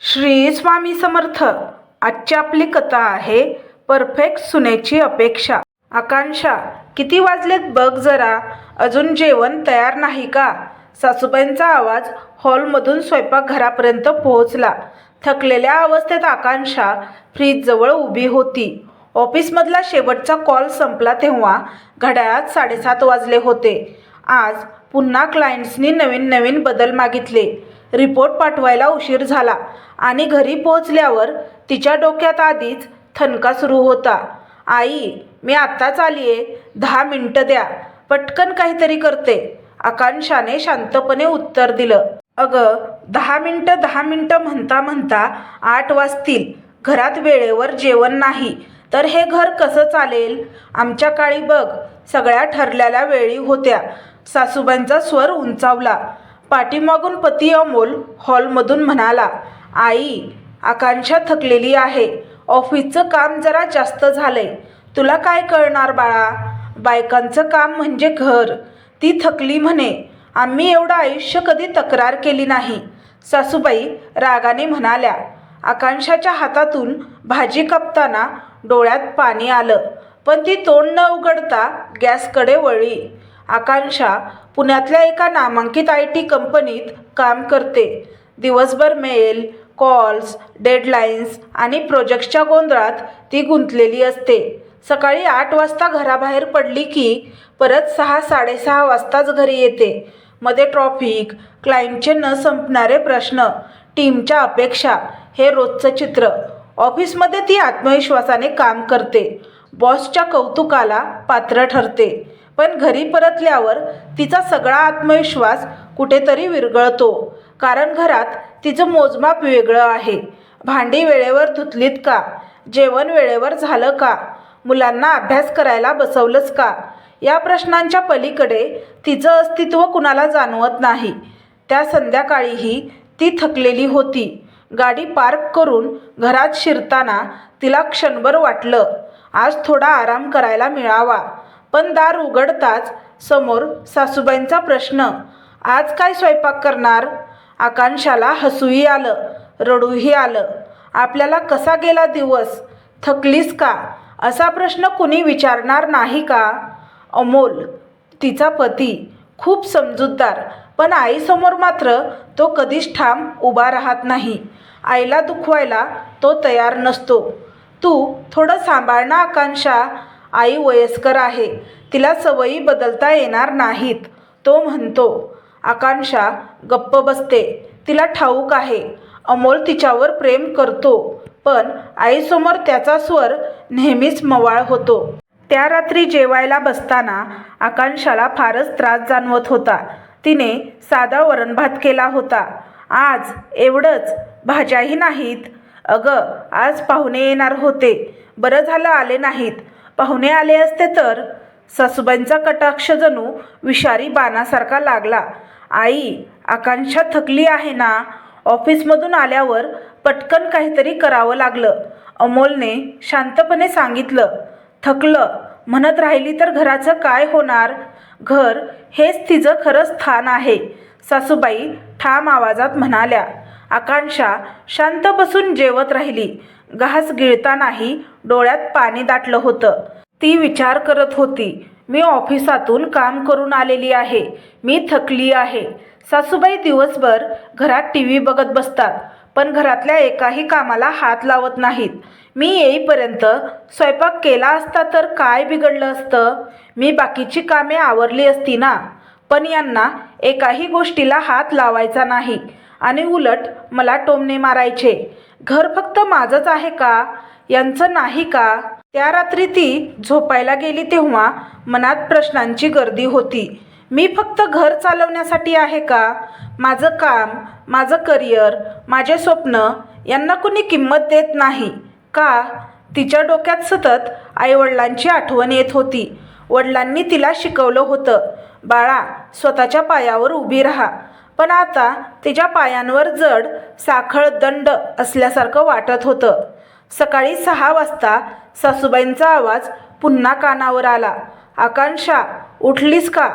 श्री स्वामी समर्थ. आजची आपली कथा आहे परफेक्ट सुनेची अपेक्षा. आकांक्षा किती वाजलेत बघ जरा. अजून जेवण तयार नाही का? सासूबाईंचा आवाज हॉलमधून स्वयंपाकघरापर्यंत पोहोचला. थकलेल्या अवस्थेत आकांक्षा फ्रीजजवळ उभी होती. ऑफिसमधला शेवटचा कॉल संपला तेव्हा घड्याळात साडेसात वाजले होते. आज पुन्हा क्लायंट्सनी नवीन नवीन बदल मागितले. रिपोर्ट पाठवायला उशीर झाला आणि घरी पोहोचल्यावर तिच्या डोक्यात आधीच थनका सुरू होता. आई मी आत्ताच आली आहे दहा मिनटं द्या. पटकन काहीतरी करते. आकांक्षाने शांतपणे उत्तर दिलं. अगं दहा मिनटं दहा मिनटं म्हणता म्हणता आठ वाजतील. घरात वेळेवर जेवण नाही. तर हे घर कसं चालेल? आमच्या काळी बघ सगळ्या ठरलेल्या वेळी होत्या. सासूबाईंचा स्वर उंचावला. पाठीमागून पती अमोल हॉलमधून म्हणाला आई आकांक्षा थकलेली आहे. ऑफिसचं काम जरा जास्त झालंय. तुला काय कळणार बाळा? बायकांचं काम म्हणजे घर. ती थकली म्हणे. आम्ही एवढं आयुष्य कधी तक्रार केली नाही. सासूबाई रागाने म्हणाल्या आकांक्षाच्या हातातून भाजी कापताना डोळ्यात पाणी आलं पण ती तोंड न उघडता गॅसकडे वळली. आकांक्षा पुण्यातल्या एका नामांकित आय टी कंपनीत काम करते. दिवसभर मेल कॉल्स डेडलाईन्स आणि प्रोजेक्टच्या गोंधळात ती गुंतलेली असते. सकाळी आठ वाजता घराबाहेर पडली की परत सहा साडेसहा वाजताच घरी येते. मध्ये ट्रॉफिक क्लायंटचे न संपणारे प्रश्न टीमच्या अपेक्षा हे रोजचं चित्र. ऑफिसमध्ये ती आत्मविश्वासाने काम करते. बॉसच्या कौतुकाला पात्र ठरते. पण घरी परतल्यावर तिचा सगळा आत्मविश्वास कुठेतरी विरगळतो. कारण घरात तिचं मोजमाप वेगळं आहे. भांडी वेळेवर धुतलीत का? जेवण वेळेवर झालं का? मुलांना अभ्यास करायला बसवलंच का? या प्रश्नांच्या पलीकडे तिचं अस्तित्व कुणाला जाणवत नाही. त्या संध्याकाळीही ती थकलेली होती. गाडी पार्क करून घरात शिरताना तिला क्षणभर वाटलं. आज थोडा आराम करायला मिळावा. पण दार उघडताच समोर सासूबाईंचा प्रश्न आज काय स्वयंपाक करणार? आकांक्षाला हसूही आलं रडूही आलं. आपल्याला कसा गेला दिवस? थकलीस का? असा प्रश्न कुणी विचारणार नाही का? अमोल तिचा पती खूप समजूतदार पण आईसमोर मात्र तो कधीच ठाम उभा राहत नाही. आईला दुखवायला तो तयार नसतो. तू थोडं सांभाळ ना आकांक्षा. आई वयस्कर आहे. तिला सवयी बदलता येणार नाहीत. तो म्हणतो आकांक्षा गप्प बसते. तिला ठाऊक आहे. अमोल तिच्यावर प्रेम करतो. पण आईसमोर त्याचा स्वर नेहमीच मवाळ होतो. त्या रात्री जेवायला बसताना आकांक्षाला फारच त्रास जाणवत होता. तिने साधा वरणभात केला होता. आज एवढंच. भाज्याही नाहीत. अगं आज पाहुणे येणार होते. बरं झालं आले नाहीत. पाहुणे आले असते तर? सासूबाईंचा कटाक्ष जणू विषारी बाणासारखा लागला. आई आकांक्षा थकली आहे ना? ऑफिसमधून आल्यावर पटकन काहीतरी करावं लागलं. अमोलने शांतपणे सांगितलं थकलं. म्हणत राहिली तर घराचं काय होणार? घर हेच तिचं खरं स्थान आहे सासूबाई ठाम आवाजात म्हणाल्या. आकांक्षा शांत बसून जेवत राहिली. घास गिळतानाही डोळ्यात पाणी दाटलं होतं. ती विचार करत होती मी ऑफिसातून काम करून आलेली आहे. मी थकली आहे. सासूबाई दिवसभर घरात टी व्ही बघत बसतात पण घरातल्या एकाही कामाला हात लावत नाहीत. मी येईपर्यंत स्वयंपाक केला असता तर काय बिघडलं असतं? मी बाकीची कामे आवरली असती ना? पण यांना एकाही गोष्टीला हात लावायचा नाही. आणि उलट मला टोमणे मारायचे. घर फक्त माझंच आहे का? यांचं नाही का? त्या रात्री ती झोपायला गेली तेव्हा मनात प्रश्नांची गर्दी होती. मी फक्त घर चालवण्यासाठी आहे का? माझं काम माझं करिअर माझे स्वप्न यांना कुणी किंमत देत नाही. का? तिच्या डोक्यात सतत आईवडिलांची आठवण येत होती. वडिलांनी तिला शिकवलं होतं बाळा स्वतःच्या पायावर उभी राहा. पण आता तिच्या पायांवर जड साखळ दंड असल्यासारखं वाटत होतं. सकाळी सहा वाजता सासूबाईंचा आवाज पुन्हा कानावर आला. आकांक्षा उठलीस का?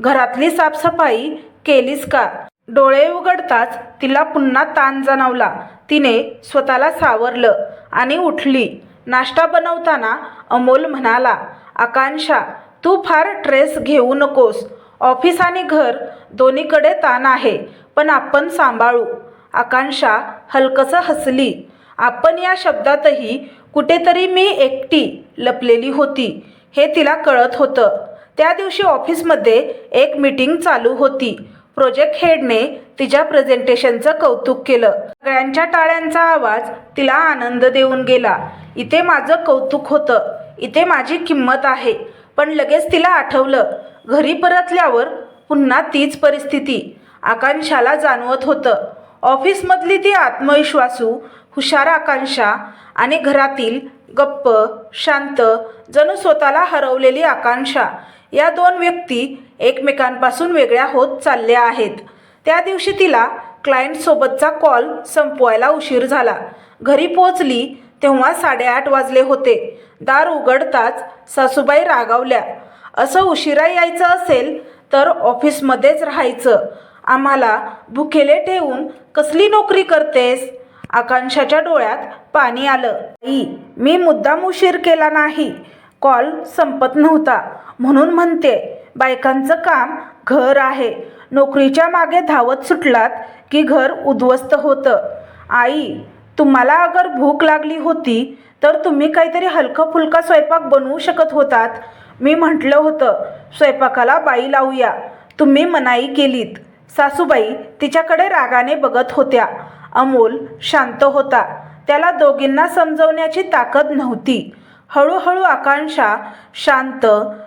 घरातली साफसफाई केलीस का? डोळे उघडताच तिला पुन्हा ताण जाणवला. तिने स्वतःला सावरलं आणि उठली. नाश्ता बनवताना अमोल म्हणाला आकांक्षा तू फार ट्रेस घेऊ नकोस. ऑफिस आणि घर दोन्हीकडे ताण आहे पण आपण सांभाळू. आकांक्षा हलकसं हसली. आपण या शब्दातही कुठेतरी मी एकटी लपलेली होती हे तिला कळत होतं. त्या दिवशी ऑफिसमध्ये एक मीटिंग चालू होती. प्रोजेक्ट हेडने तिच्या प्रेझेंटेशनचं कौतुक केलं. सगळ्यांच्या टाळ्यांचा आवाज तिला आनंद देऊन गेला. इथे माझं कौतुक होतं. इथे माझी किंमत आहे. पण लगेच तिला आठवलं घरी परतल्यावर पुन्हा तीच परिस्थिती. आकांक्षाला जाणवत होतं. ऑफिसमधली ती आत्मविश्वासू हुशार आकांक्षा आणि घरातील गप्प शांत जणू स्वतःला हरवलेली आकांक्षा या दोन व्यक्ती एकमेकांपासून वेगळ्या होत चालल्या आहेत. त्या दिवशी तिला क्लायंटसोबतचा कॉल संपवायला उशीर झाला. घरी पोचली तेव्हा साडेआठ वाजले होते. दार उघडताच सासूबाई रागावल्या. असं उशिरा यायचं असेल तर ऑफिसमध्येच राहायचं. आम्हाला भुकेले ठेवून कसली नोकरी करतेस? आकांक्षाच्या डोळ्यात पाणी आलं. आई मी मुद्दाम उशीर केला नाही. कॉल संपत नव्हता. म्हणून म्हणते बायकांचं काम घर आहे. नोकरीच्या मागे धावत सुटलात की घर उद्ध्वस्त होतं. आई तुम्हाला अगर भूक लागली होती तर तुम्ही काहीतरी हलका फुलका स्वयंपाक बनवू शकत होतात. मी म्हटलं होतं स्वयंपाकाला बाई लावूया. तुम्ही मनाई केलीत. सासूबाई तिच्याकडे रागाने बघत होत्या. अमोल शांत होता. त्याला दोघींना समजवण्याची ताकद नव्हती. हळूहळू आकांक्षा शांत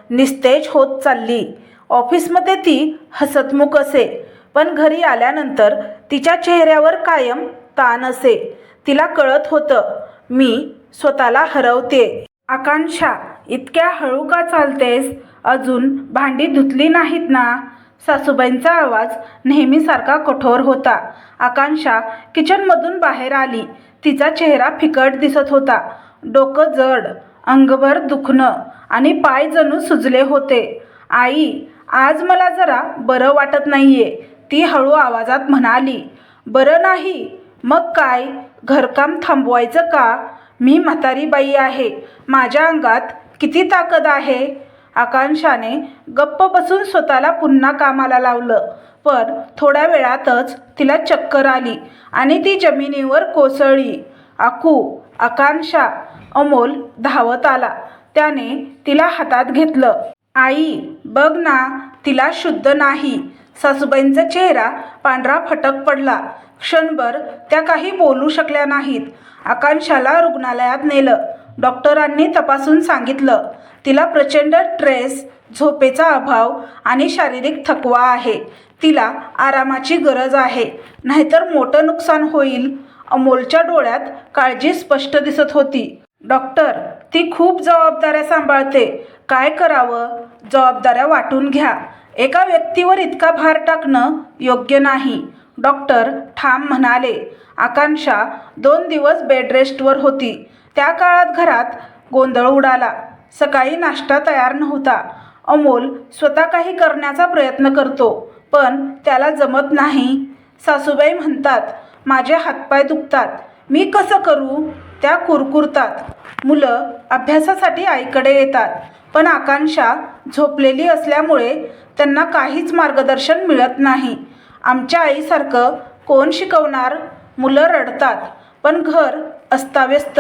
निस्तेज होत चालली. ऑफिसमध्ये ती हसतमुख असे. पण घरी आल्यानंतर तिच्या चेहऱ्यावर कायम ताण असे. तिला कळत होतं मी स्वतःला हरवते आकांक्षा इतक्या हळू का चालतेस? अजून भांडी धुतली नाहीत ना? सासूबाईंचा आवाज नेहमीसारखा कठोर होता. आकांक्षा किचनमधून बाहेर आली. तिचा चेहरा फिकट दिसत होता. डोकं जड अंगभर दुखणं आणि पाय जणू सुजले होते. आई आज मला जरा बरं वाटत नाहीये ती हळू आवाजात म्हणाली. बरं नाही. मग काय? घरकाम थांबवायचं का? मी म्हातारी बाई आहे. माझ्या अंगात किती ताकद आहे? आकांक्षाने गप्प बसून स्वतःला पुन्हा कामाला लावलं. पण थोड्या वेळातच तिला चक्कर आली आणि ती जमिनीवर कोसळली. आकू आकांक्षा अमोल धावत आला. त्याने तिला हातात घेतलं. आई बघ ना तिला शुद्ध नाही. सासूबाईंचा चेहरा पांढरा फटक पडला. क्षणभर त्या काही बोलू शकल्या नाहीत. आकांक्षाला रुग्णालयात नेलं. डॉक्टरांनी तपासून सांगितलं. तिला प्रचंड ट्रेस झोपेचा अभाव आणि शारीरिक थकवा आहे. तिला आरामाची गरज आहे. नाहीतर मोठं नुकसान होईल. अमोलच्या डोळ्यात काळजी स्पष्ट दिसत होती. डॉक्टर ती खूप जबाबदाऱ्या सांभाळते. काय करावं? जबाबदाऱ्या वाटून घ्या. एका व्यक्तीवर इतका भार टाकणं योग्य नाही. डॉक्टर ठाम म्हणाले आकांक्षा दोन दिवस बेडरेस्टवर होती. त्या काळात घरात गोंधळ उडाला. सकाळी नाश्ता तयार नव्हता. अमोल स्वतः काही करण्याचा प्रयत्न करतो पण त्याला जमत नाही. सासूबाई म्हणतात माझे हातपाय दुखतात. मी कसं करू? त्या कुरकुरतात. मुलं अभ्यासासाठी आईकडे येतात पण आकांक्षा झोपलेली असल्यामुळे त्यांना काहीच मार्गदर्शन मिळत नाही. आमच्या आईसारखं कोण शिकवणार? मुलं रडतात पण घर अस्ताव्यस्त.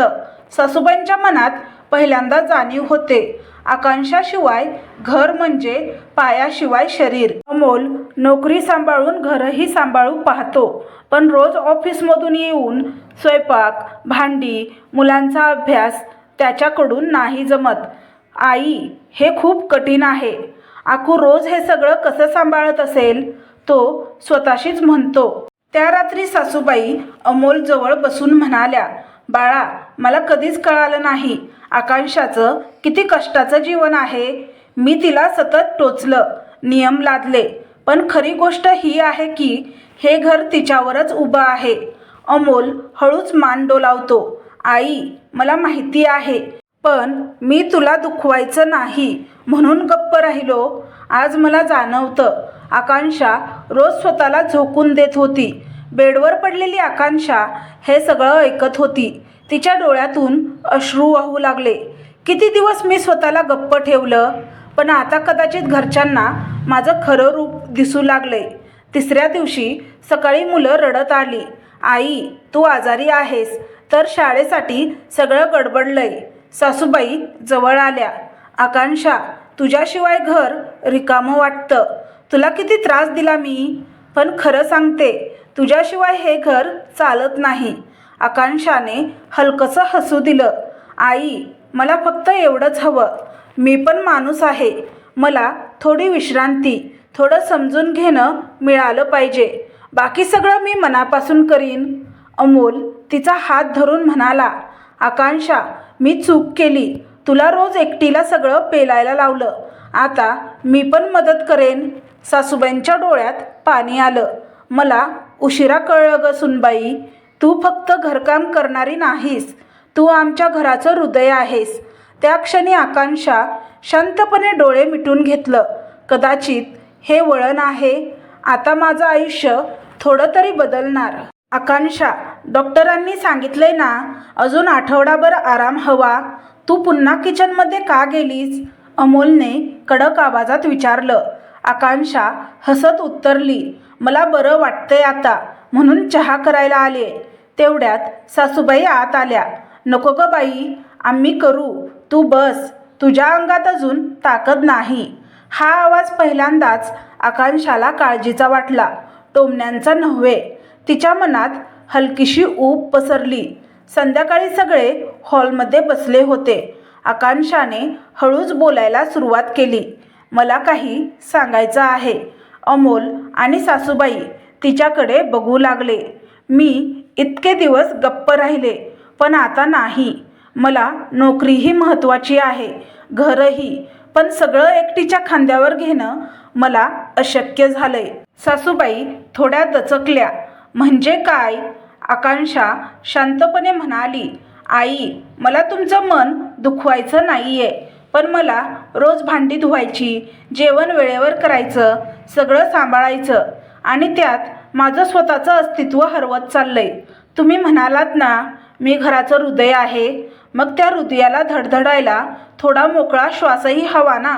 सासूबाईंच्या मनात पहिल्यांदा जाणीव होते. आकांक्षाशिवाय घर म्हणजे पायाशिवाय शरीर. अमोल नोकरी सांभाळून घरही सांभाळू पाहतो पण रोज ऑफिसमधून येऊन स्वयंपाक भांडी मुलांचा अभ्यास त्याच्याकडून नाही जमत. आई हे खूप कठीण आहे. आकू रोज हे सगळं कसं सांभाळत असेल? तो स्वतःशीच म्हणतो. त्या रात्री सासूबाई अमोलजवळ बसून म्हणाल्या बाळा मला कधीच कळालं नाही. आकांक्षाचं किती कष्टाचं जीवन आहे. मी तिला सतत टोचलं नियम लादले. पण खरी गोष्ट ही आहे की हे घर तिच्यावरच उभं आहे. अमोल हळूच मान डोलावतो. आई मला माहिती आहे. पण मी तुला दुखवायचं नाही. म्हणून गप्प राहिलो. आज मला जाणवतं आकांक्षा रोज स्वतःला झोकून देत होती. बेडवर पडलेली आकांक्षा हे सगळं ऐकत होती. तिच्या डोळ्यातून अश्रू वाहू लागले. किती दिवस मी स्वतःला गप्प ठेवलं? पण आता कदाचित घरच्यांना माझं खरं रूप दिसू लागले. तिसऱ्या दिवशी सकाळी मुलं रडत आली. आई तू आजारी आहेस तर शाळेसाठी सगळं गडबडलंय. सासूबाई जवळ आल्या. आकांक्षा तुझ्याशिवाय घर रिकामं वाटतं. तुला किती त्रास दिला मी? पण खरं सांगते तुझ्याशिवाय हे घर चालत नाही. आकांक्षाने हलकंसं हसू दिलं. आई मला फक्त एवढंच हवं. मी पण माणूस आहे. मला थोडी विश्रांती थोडं समजून घेणं मिळालं पाहिजे. बाकी सगळं मी मनापासून करीन. अमोल तिचा हात धरून म्हणाला आकांक्षा मी चूक केली. तुला रोज एकटीला सगळं पेलायला लावलं. आता मी पण मदत करेन. सासूबाईंच्या डोळ्यात पाणी आलं. मला उशिरा कळलं ग सुनबाई तू फक्त घरकाम करणारी नाहीस. तू आमच्या घराचं हृदय आहेस. त्या क्षणी आकांक्षा शांतपणे डोळे मिटून घेतलं. कदाचित हे वळण आहे. आता माझं आयुष्य थोडं तरी बदलणार. आकांक्षा डॉक्टरांनी सांगितलंय ना अजून आठवडाभर आराम हवा. तू पुन्हा किचनमध्ये का गेलीस? अमोलने कडक आवाजात विचारलं. आकांक्षा हसत उत्तरली मला बरं वाटतंय आता म्हणून चहा करायला आले. तेवढ्यात सासूबाई आत आल्या. नको ग बाई आम्ही करू. तू बस. तुझ्या अंगात अजून ताकद नाही हा आवाज पहिल्यांदाच आकांक्षाला काळजीचा वाटला. टोमण्यांचा नव्हे. तिच्या मनात हलकीशी ऊब पसरली. संध्याकाळी सगळे हॉलमध्ये बसले होते. आकांक्षाने हळूच बोलायला सुरुवात केली. मला काही सांगायचं आहे. अमोल आणि सासूबाई तिच्याकडे बघू लागले. मी इतके दिवस गप्प राहिले पण आता नाही. मला नोकरीही महत्त्वाची आहे घरही पण सगळं एकटीच्या खांद्यावर घेणं मला अशक्य झालंय. सासूबाई थोड्या दचकल्या. म्हणजे काय? आकांक्षा शांतपणे म्हणाली. आई मला तुमचं मन दुखवायचं नाही आहे पण मला रोज भांडी धुवायची जेवण वेळेवर करायचं सगळं सांभाळायचं आणि त्यात माझं स्वतःचं अस्तित्व हरवत चाललंय. तुम्ही म्हणालात ना मी घराचं हृदय आहे मग त्या हृदयाला धडधडायला थोडा मोकळा श्वासही हवा ना.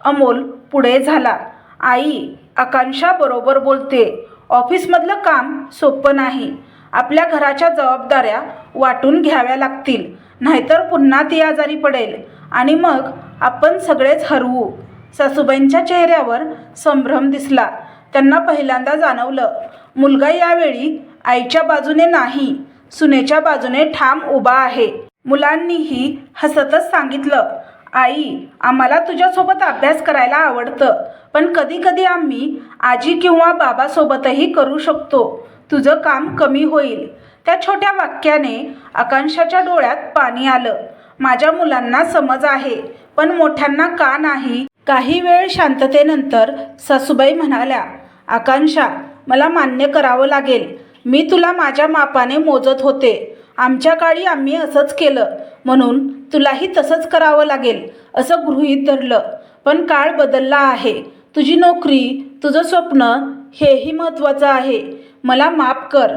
अमोल पुढे झाला. आई आकांक्षा बरोबर बोलते. ऑफिसमधलं काम सोपं नाही. आपल्या घराच्या जबाबदाऱ्या वाटून घ्याव्या लागतील. नाहीतर पुन्हा ती आजारी पडेल. आणि मग आपण सगळेच हरवू. सासूबाईंच्या चेहऱ्यावर संभ्रम दिसला. त्यांना पहिल्यांदा जाणवलं मुलगा यावेळी आईच्या बाजूने नाही सुनेच्या बाजूने ठाम उभा आहे. मुलांनीही हसतच सांगितलं आई आम्हाला तुझ्यासोबत अभ्यास करायला आवडतं पण कधी कधी आम्ही आजी किंवा बाबासोबतही करू शकतो. तुझं काम कमी होईल. त्या छोट्या वाक्याने आकांक्षाच्या डोळ्यात पाणी आलं. माझ्या मुलांना समज आहे पण मोठ्यांना का नाही? काही वेळ शांततेनंतर सासूबाई म्हणाल्या आकांक्षा मला मान्य करावं लागेल. मी तुला माझ्या मापाने मोजत होते. आमच्या काळी आम्ही असंच केलं. म्हणून तुलाही तसंच करावं लागेल असं गृहीत धरलं. पण काळ बदलला आहे. तुझी नोकरी तुझं स्वप्न हेही महत्त्वाचं आहे. मला माफ कर.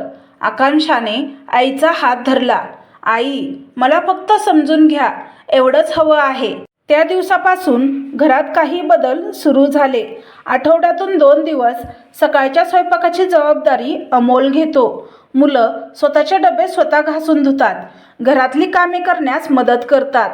आकांक्षाने आईचा हात धरला. आई मला फक्त समजून घ्या. एवढंच हवं आहे. त्या दिवसापासून घरात काही बदल सुरू झाले. आठवड्यातून दोन दिवस सकाळच्या स्वयंपाकाची जबाबदारी अमोल घेतो. मुलं स्वतःचे डबे स्वतः घासून धुतात. घरातली कामे करण्यास मदत करतात.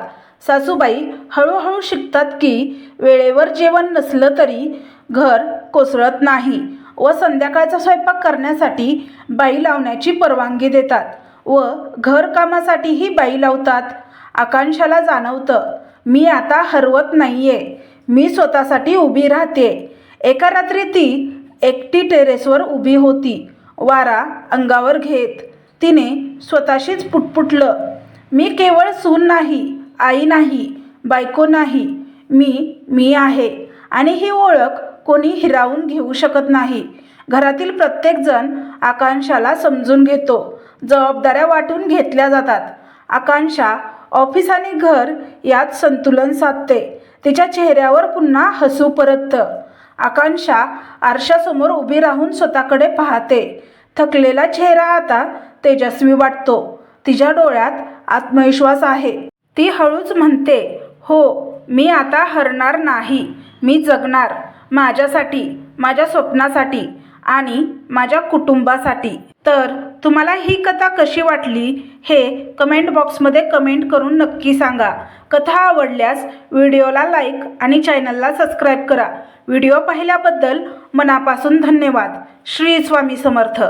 सासूबाई हळूहळू शिकतात की वेळेवर जेवण नसलं तरी घर कोसळत नाही. व संध्याकाळचा स्वयंपाक करण्यासाठी बाई लावण्याची परवानगी देतात व घरकामासाठीही बाई लावतात. आकांक्षाला जाणवतं मी आता हरवत नाहीये. मी स्वतःसाठी उभी राहते. एका रात्री ती एकटी टेरेसवर उभी होती. वारा अंगावर घेत. तिने स्वतःशीच पुटपुटलं मी केवळ सून नाही आई नाही बायको नाही. मी मी आहे आणि ही ओळख कोणी हिरावून घेऊ शकत नाही. घरातील प्रत्येकजण आकांक्षाला समजून घेतो. जबाबदाऱ्या वाटून घेतल्या जातात. आकांक्षा ऑफिस आणि घर यात संतुलन साधते. तिच्या चेहऱ्यावर पुन्हा हसू परततं. आकांक्षा आरशासमोर उभी राहून स्वतःकडे पाहते. थकलेला चेहरा आता तेजस्वी वाटतो. तिच्या डोळ्यात आत्मविश्वास आहे. ती हळूच म्हणते हो मी आता हरणार नाही. मी जगणार. माझ्यासाठी माझ्या स्वप्नासाठी आणि माझ्या कुटुंबासाठी. तर तुम्हाला ही कथा कशी वाटली हे कमेंट बॉक्समध्ये कमेंट करून नक्की सांगा. कथा आवडल्यास व्हिडिओला लाईक आणि चॅनलला सबस्क्राईब करा. व्हिडिओ पाहिल्याबद्दल मनापासून धन्यवाद. श्री स्वामी समर्थ.